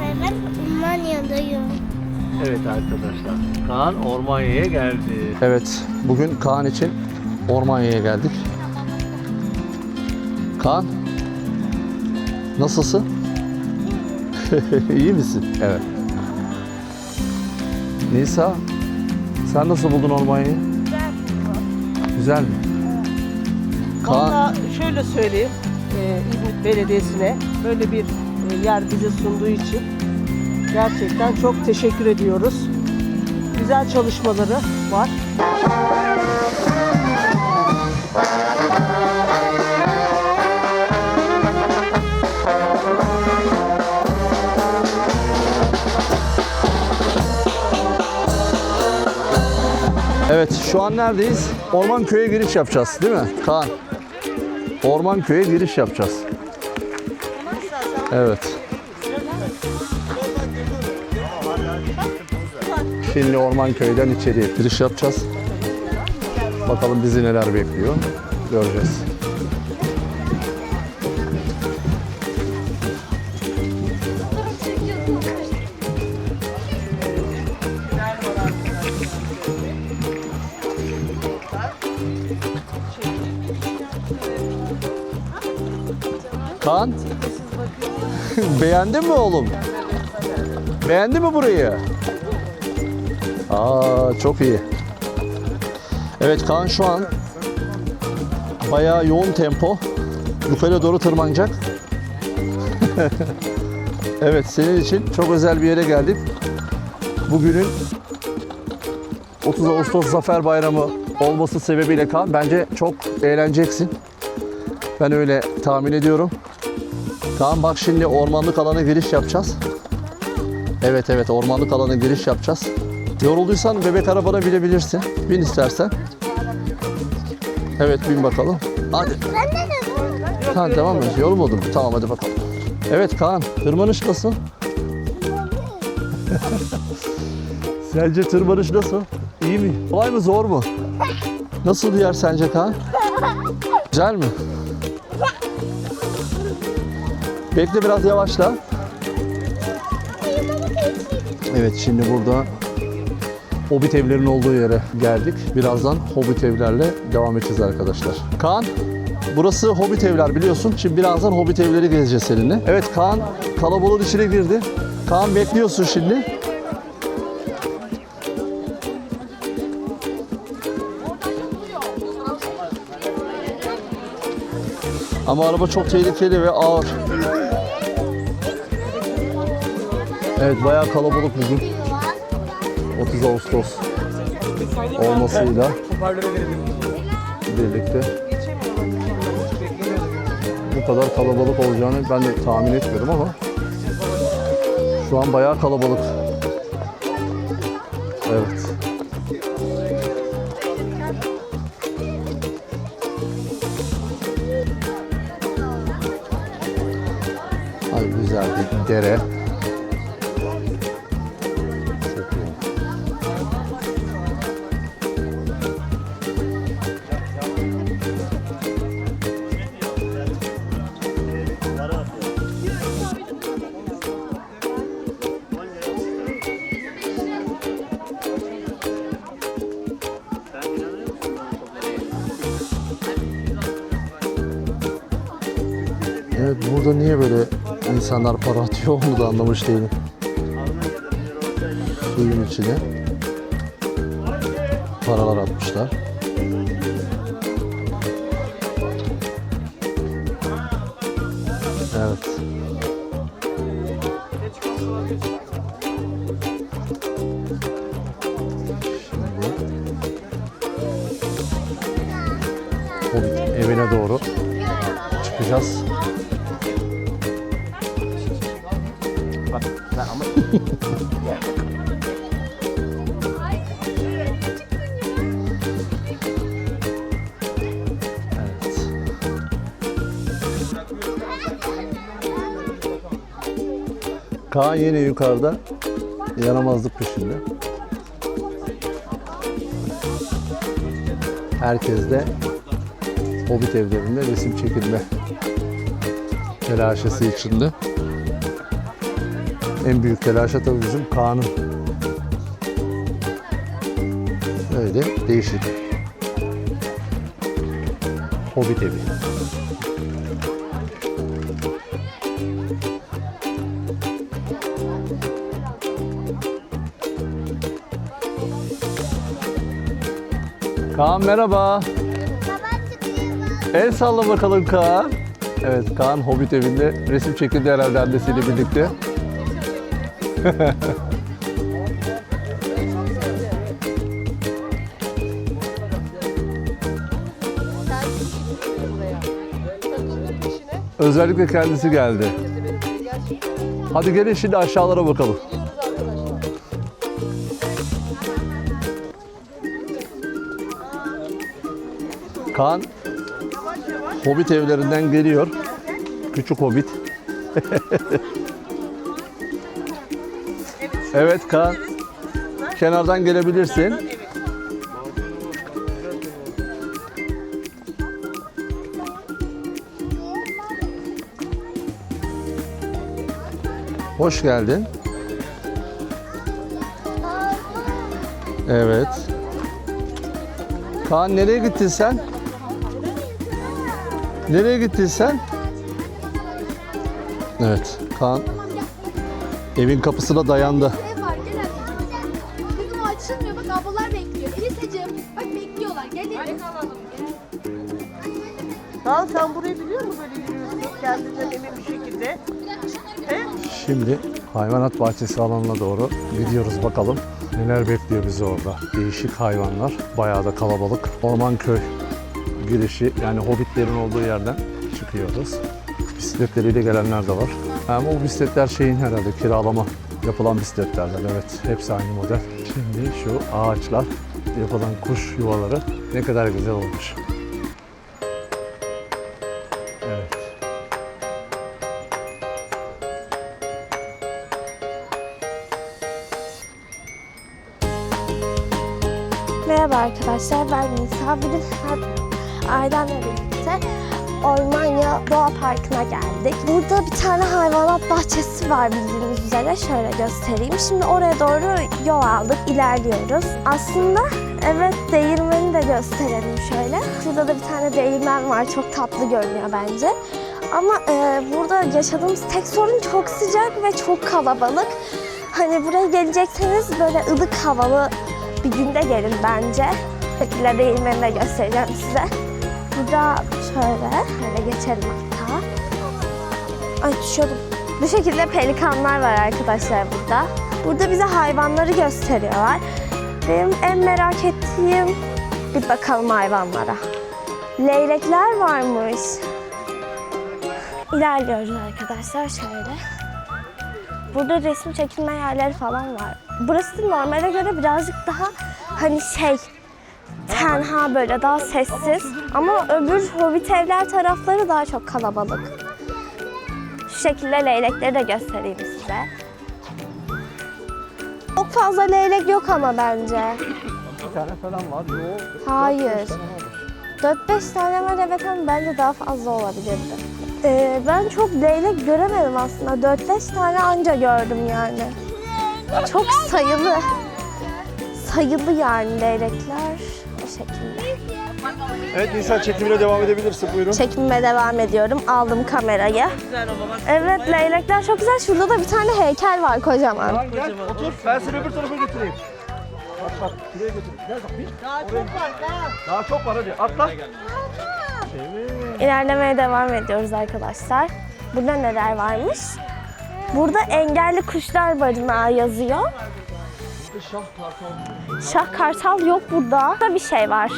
ben Almanya'dayım. Evet arkadaşlar. Kaan Ormanya'ya geldi. Evet, bugün Kaan için Ormanya'ya geldik. Kaan, nasılsın? İyi misin? Evet. Nisa, sen nasıl buldun Ormanya'yı? Güzel mi? Kaan, Valla şöyle söyleyeyim, e, İzmit Belediyesi'ne böyle bir yer bize sunduğu için gerçekten çok teşekkür ediyoruz. Güzel çalışmaları var. evet şu an neredeyiz? Orman köye giriş yapacağız değil mi Kaan? Orman köye giriş yapacağız. Evet. Şimdi Orman köyden içeriye giriş yapacağız. Bakalım bizi neler bekliyor. Göreceğiz. Kaan. Beğendin mi oğlum? Beğendin mi burayı? Aa çok iyi. Evet Kaan şu an bayağı yoğun tempo. Yukarı doğru tırmanacak. evet senin için çok özel bir yere geldik. Bugünün 30 Ağustos Zafer Bayramı olması sebebiyle Kaan bence çok eğleneceksin. Ben öyle tahmin ediyorum. Tamam bak şimdi ormanlık alana giriş yapacağız. Evet evet ormanlık alana giriş yapacağız. Yorulduysan bebek arabana binebilirsin. Bin istersen. Evet bin bakalım. Hadi. Kaan tamam mı? Yorulmadın mı? Tamam hadi bakalım. Evet Kaan tırmanış nasıl? sence tırmanış nasıl? İyi mi? Kolay mı zor mu? Nasıl bir yer sence Kaan? Güzel mi? Bekle biraz yavaşla. Evet şimdi burada Hobbit evlerin olduğu yere geldik. Birazdan Hobbit evlerle devam edeceğiz arkadaşlar. Kaan, burası Hobbit evler biliyorsun. Şimdi birazdan Hobbit evleri gezeceğiz seninle. Evet Kaan kalabalığın içine girdi. Kaan bekliyorsun şimdi. Ama araba çok tehlikeli ve ağır. Evet bayağı kalabalık bugün. 30 Ağustos olmasıyla birlikte bu kadar kalabalık olacağını ben de tahmin etmiyordum ama şu an bayağı kalabalık. Evet. Ay güzel bir dere. İnsanlar para atıyor onu da anlamış değilim. Suyun içine paralar atmışlar. Evet. Evine doğru çıkacağız. Kaan yine yukarıda yaramazlık peşinde. Herkes de Hobbit evlerinde resim çekilme telaşesi içinde. En büyük telaşa tabii bizim Kaan'ın. Öyle değişik. Hobbit evi. Kaan merhaba. El salla bakalım Kaan. Evet Kaan Hobbit evinde resim çekildi herhalde annesiyle birlikte. Özellikle kendisi geldi. Hadi gelin şimdi aşağılara bakalım. Kaan Hobbit evlerinden geliyor. Küçük Hobbit. evet Kaan. Kenardan gelebilirsin. Hoş geldin. Evet. Kaan nereye gittin sen? Nereye gittin sen? Evet, Kaan evin kapısına dayandı. Şimdi hayvanat bahçesi alanına doğru gidiyoruz bakalım. Neler bekliyor bizi orada. Değişik hayvanlar, bayağı da kalabalık. Ormanköy girişi yani hobbitlerin olduğu yerden çıkıyoruz. Bisikletleriyle gelenler de var. Ama o bisikletler şeyin herhalde kiralama yapılan bisikletlerden evet. Hepsi aynı model. Şimdi şu ağaçlar, yapılan kuş yuvaları ne kadar güzel olmuş. Arkadaşlar ben Nisa. Bugün ailemle birlikte Ormanya Doğa Parkı'na geldik. Burada bir tane hayvanat bahçesi var bildiğiniz üzere. Şöyle göstereyim. Şimdi oraya doğru yol aldık, ilerliyoruz. Aslında evet değirmeni de gösterelim şöyle. Şurada da bir tane değirmen var. Çok tatlı görünüyor bence. Ama e, burada yaşadığımız tek sorun çok sıcak ve çok kalabalık. Hani buraya gelecekseniz böyle ılık havalı bir günde gelin bence. Şekilde değirmeni de göstereceğim size. Burada şöyle, şöyle geçelim hatta. Ay düşüyordum. Bu şekilde pelikanlar var arkadaşlar burada. Burada bize hayvanları gösteriyorlar. Benim en merak ettiğim bir bakalım hayvanlara. Leylekler varmış. İlerliyoruz arkadaşlar şöyle. Burada resim çekilme yerleri falan var. Burası normale göre birazcık daha hani şey tenha böyle daha sessiz ama öbür hobbit evler tarafları daha çok kalabalık. Şu şekilde leylekleri de göstereyim size. Çok fazla leylek yok ama bence. Bir tane falan var. Yok. Hayır. 4-5 tane var evet ama bence daha fazla olabilirdi. Ee, ben çok leylek göremedim aslında. 4-5 tane anca gördüm yani. Çok sayılı. Sayılı yani leylekler. Şekilde. Evet Nisan çekimine devam edebilirsin buyurun. Çekimime devam ediyorum. Aldım kamerayı. Güzel. Evet leylekler çok güzel. Şurada da bir tane heykel var kocaman. Gel otur ben seni öbür tarafa götüreyim. Bak bak şuraya götür. Gel bak bir. Daha çok var daha. Daha çok var hadi atla. İlerlemeye devam ediyoruz arkadaşlar. Burada neler varmış? Burada engelli kuşlar barınağı yazıyor. Şah kartal yok burada. Burada bir şey var.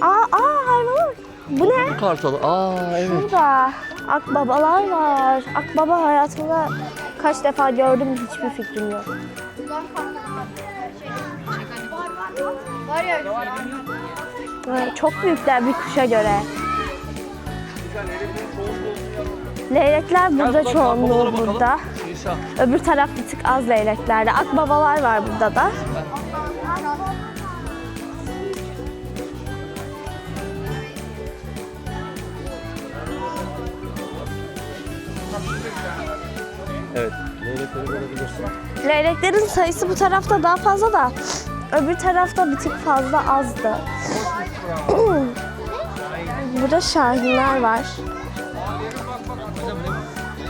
Aa, aa hayvan. Bu ne? Kartalı. Aa evet. Burada akbabalar var. Akbaba hayatımda kaç defa gördüm hiçbir fikrim yok. Vay, Çok büyükler bir kuşa göre. Leylekler burada çoğunluğu burada. Öbür taraf bir tık az leyleklerde. Akbabalar var burada da. Evet. Leylek leylekleri görebilirsin. Leyleklerin sayısı bu tarafta daha fazla da öbür tarafta bir tık fazla azdı. Burada şahinler var.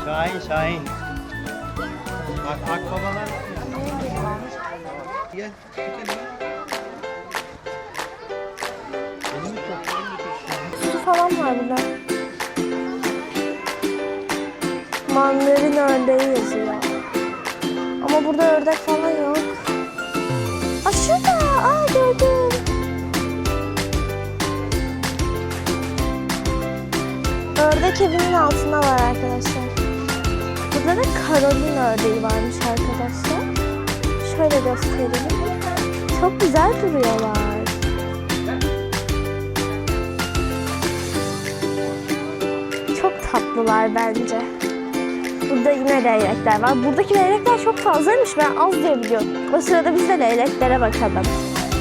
Şahin Şahin. Bak akbabalar. Gel. Falan var burada. Mandarin ördeği yazıyor. Ama burada ördek falan yok. Aa şurada. Aa gördüm. Ördek evinin altında var arkadaşlar. Burada da Karolin ördeği varmış arkadaşlar. Şöyle göstereyim. Çok güzel duruyorlar. Çok tatlılar bence. Burada yine leylekler var. Buradaki leylekler çok fazlaymış. Ben az diye biliyorum. O sırada biz de leyleklere bakalım.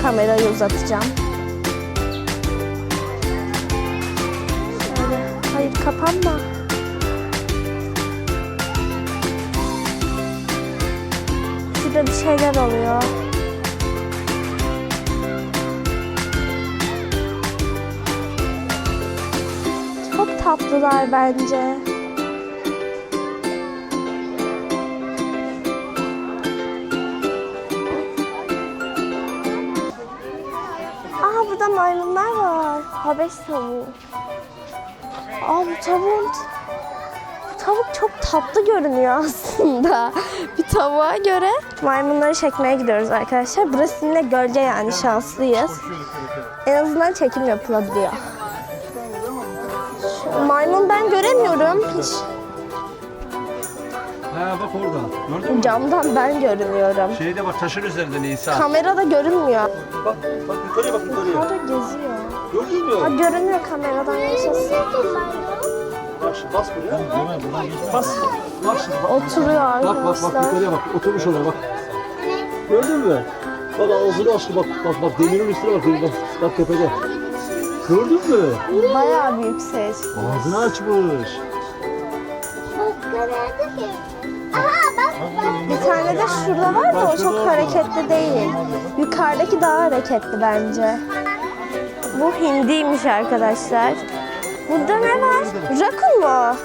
Kamerayı uzatacağım. Şöyle. Hayır kapanma. Şurada bir şeyler oluyor. Çok tatlılar bence. Aa burada maymunlar var. Habeş tavuğu. Aa bu tavuğun... Tavuk çok tatlı görünüyor aslında. Bir tavuğa göre maymunları çekmeye gidiyoruz arkadaşlar. Burası yine gölge yani şanslıyız. En azından çekim yapılabiliyor. Şu maymun ben göremiyorum. Hiç Ha bak orada. Gördün mü? camdan ben görünüyorum. Şeyde bak taşın üzerinde Nisa. Kamerada görünmüyor. Bak bak yukarıya bak yukarıya. Orada geziyor. Gördün mü? Ha, görünüyor kameradan yaşasın. Bak şimdi bas buraya. Bas. Bak şimdi bak. Oturuyor Bak bak bak arkadaşlar. yukarıya bak. Oturmuş oraya bak. Gördün mü? Bak ağzını açtı bak. Bak bak demirin üstüne bak. Bak, bak tepede. Gördün mü? Bayağı büyük ses. Ağzını açmış. Bir tane de şurada var da o çok hareketli değil. Yukarıdaki daha hareketli bence. Bu hindiymiş arkadaşlar. Burada ne var? Rakun mu?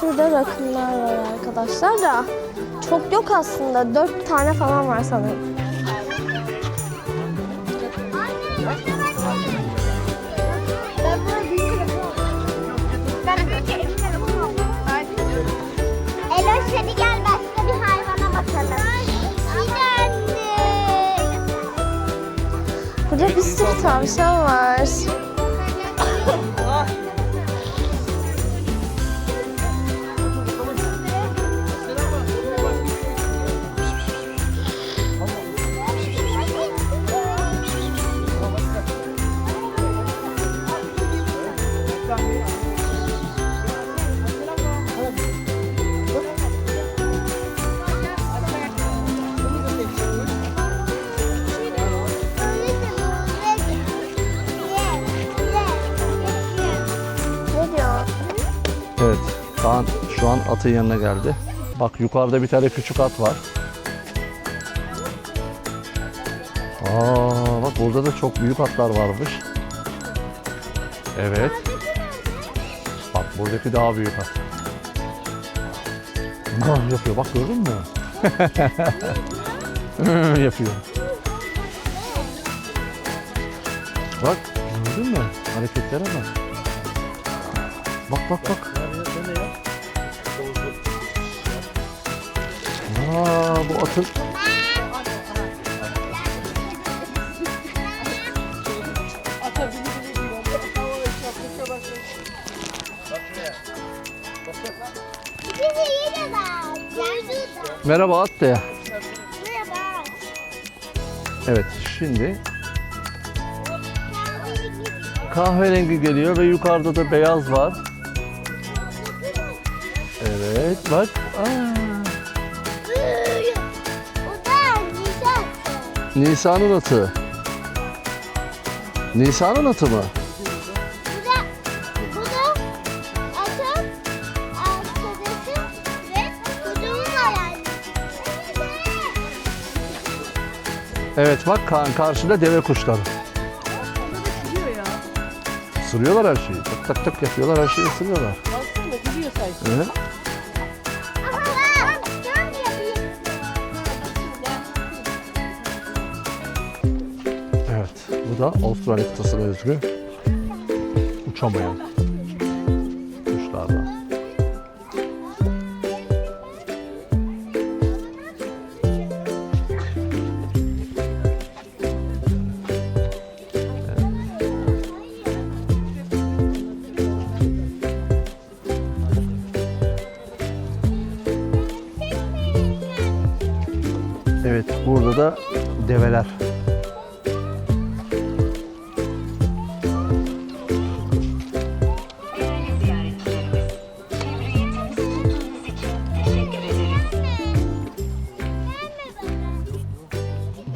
Şurada rakunlar var arkadaşlar da çok yok aslında. Dört tane falan var sanırım. Bir tavşan var. Atın yanına geldi. Bak yukarıda bir tane küçük at var. Aa bak burada da çok büyük atlar varmış. Evet. Bak buradaki daha büyük at. Yapıyor bak gördün mü? yapıyor. Bak gördün mü? Hareketlere bak. Bak bak bak. Aa bu atın. Merhaba at de. Merhaba. Evet şimdi kahverengi geliyor ve yukarıda da beyaz var. Evet bak. Aa, Nisan'ın atı. Nisan'ın atı mı? Bu da, bu da atın arkadaşı ve kudumun hayali. Evet bak ka- karşıda deve kuşları. Gidiyor ya. Sürüyorlar her şeyi. Tak tak tak yapıyorlar her şeyi sürüyorlar. Baksana gidiyor sanki. Bu da Avustralya kıtasına özgü uçamayan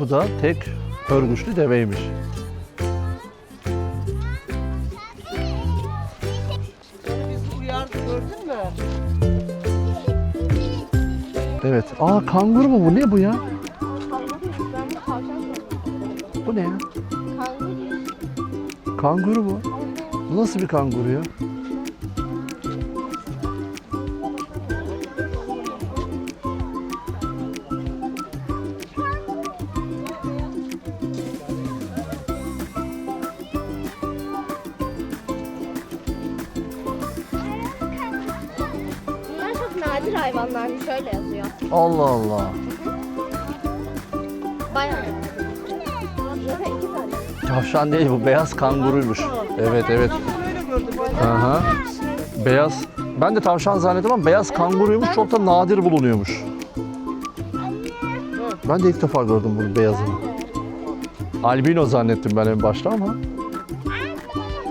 Bu da tek örgüçlü deveymiş. Evet. Aa kanguru mu bu? Ne bu ya? Bu ne ya? Kanguru bu. Bu nasıl bir kanguru ya? Nadir hayvanlarmış şöyle yazıyor. Allah Allah. Bayağı. Zaten iki tane. Tavşan değil bu beyaz kanguruymuş. Evet evet. Aha. Beyaz. Ben de tavşan zannettim ama beyaz kanguruymuş. Çok da nadir bulunuyormuş. Ben de ilk defa gördüm bunun beyazını. Albino zannettim ben en başta ama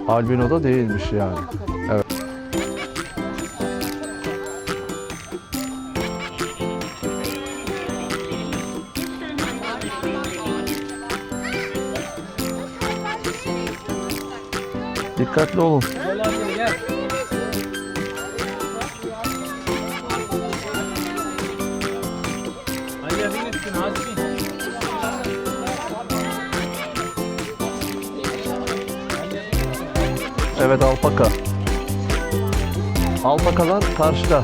albino da değilmiş yani. Hadi bin. Evet alpaka. Alpakalar karşıda.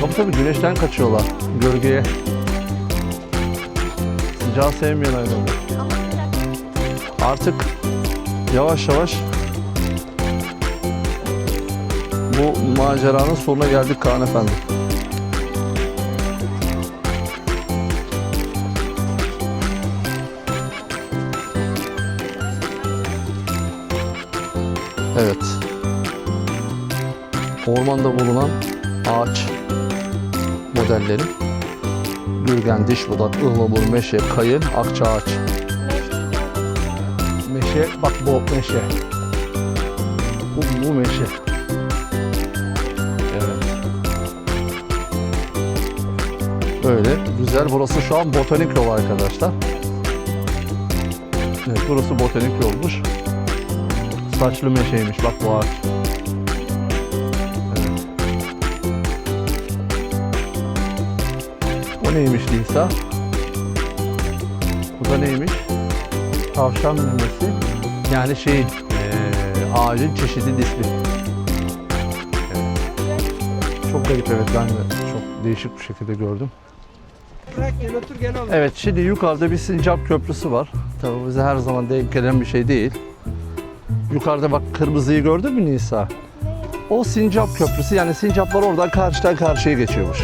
Tabii tabii güneşten kaçıyorlar gölgeye. Sıcağı hayvanlar. Artık yavaş yavaş bu maceranın sonuna geldik Kaan Efendi. Evet. Ormanda bulunan ağaç modelleri. Gürgen, diş budak, ıhlamur, meşe, kayı, akça ağaç. Meşe, bak bu meşe. Bu, bu meşe. Evet. Böyle güzel. Burası şu an botanik yol arkadaşlar. Evet, burası botanik yolmuş. Saçlı meşeymiş bak bu ağaç. Evet. O neymiş Lisa? Bu da neymiş? Tavşan memesi. Yani şeyin eee, ağacın çeşidi ismi. Çok garip evet ben de çok değişik bir şekilde gördüm. bırak gel otur gel oğlum. Evet şimdi yukarıda bir sincap köprüsü var. Tabii bize her zaman denk gelen bir şey değil. Yukarıda bak kırmızıyı gördün mü Nisa? O sincap köprüsü yani sincaplar oradan karşıdan karşıya geçiyormuş.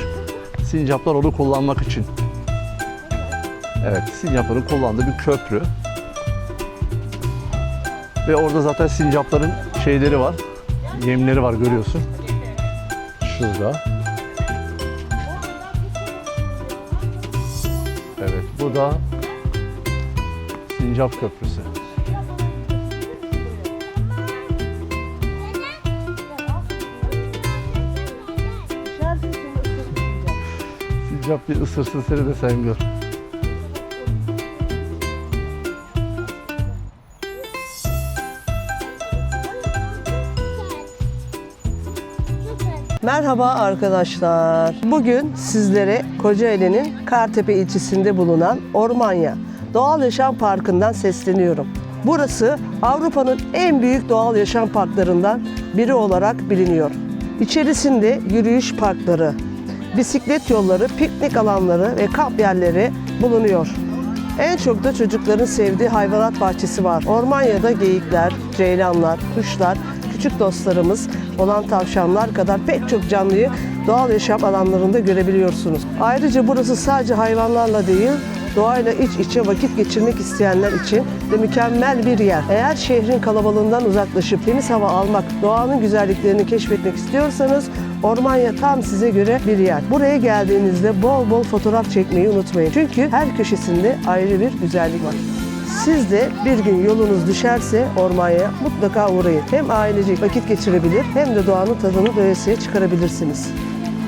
Sincaplar onu kullanmak için. Evet sincapların kullandığı bir köprü. Ve orada zaten sincapların şeyleri var. Yemleri var görüyorsun. Şurada. Evet bu da Sincap Köprüsü. Sincap bir ısırsın seni de sen gör. Merhaba arkadaşlar. Bugün sizlere Kocaeli'nin Kartepe ilçesinde bulunan Ormanya Doğal Yaşam Parkı'ndan sesleniyorum. Burası Avrupa'nın en büyük doğal yaşam parklarından biri olarak biliniyor. İçerisinde yürüyüş parkları, bisiklet yolları, piknik alanları ve kamp yerleri bulunuyor. En çok da çocukların sevdiği hayvanat bahçesi var. Ormanya'da geyikler, ceylanlar, kuşlar, küçük dostlarımız olan tavşanlar kadar pek çok canlıyı doğal yaşam alanlarında görebiliyorsunuz. Ayrıca burası sadece hayvanlarla değil, doğayla iç içe vakit geçirmek isteyenler için de mükemmel bir yer. Eğer şehrin kalabalığından uzaklaşıp temiz hava almak, doğanın güzelliklerini keşfetmek istiyorsanız Ormanya tam size göre bir yer. Buraya geldiğinizde bol bol fotoğraf çekmeyi unutmayın. Çünkü her köşesinde ayrı bir güzellik var. Siz de bir gün yolunuz düşerse ormanya mutlaka uğrayın. Hem ailecek vakit geçirebilir hem de doğanın tadını doyasıya çıkarabilirsiniz.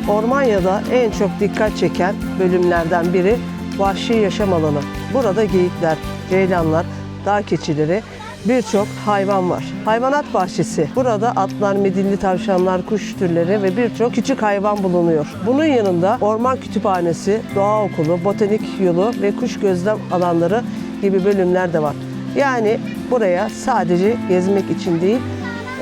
Ormanya'da en çok dikkat çeken bölümlerden biri vahşi yaşam alanı. Burada geyikler, ceylanlar, dağ keçileri, birçok hayvan var. Hayvanat bahçesi. Burada atlar, midilli tavşanlar, kuş türleri ve birçok küçük hayvan bulunuyor. Bunun yanında orman kütüphanesi, doğa okulu, botanik yolu ve kuş gözlem alanları gibi bölümler de var. Yani buraya sadece gezmek için değil,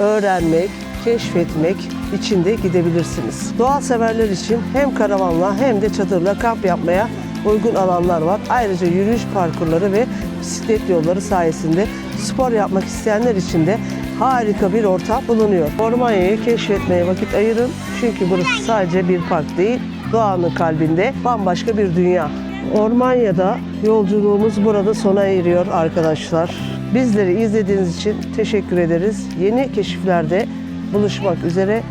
öğrenmek, keşfetmek için de gidebilirsiniz. Doğa severler için hem karavanla hem de çadırla kamp yapmaya uygun alanlar var. Ayrıca yürüyüş parkurları ve bisiklet yolları sayesinde spor yapmak isteyenler için de harika bir ortam bulunuyor. Ormanya'yı keşfetmeye vakit ayırın. Çünkü burası sadece bir park değil, doğanın kalbinde bambaşka bir dünya. Ormanya'da yolculuğumuz burada sona eriyor arkadaşlar. Bizleri izlediğiniz için teşekkür ederiz. Yeni keşiflerde buluşmak üzere.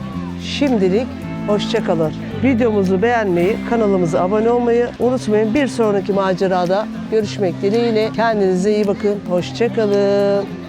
Şimdilik hoşçakalın. Videomuzu beğenmeyi, kanalımıza abone olmayı unutmayın. Bir sonraki macerada görüşmek dileğiyle. Kendinize iyi bakın. Hoşçakalın.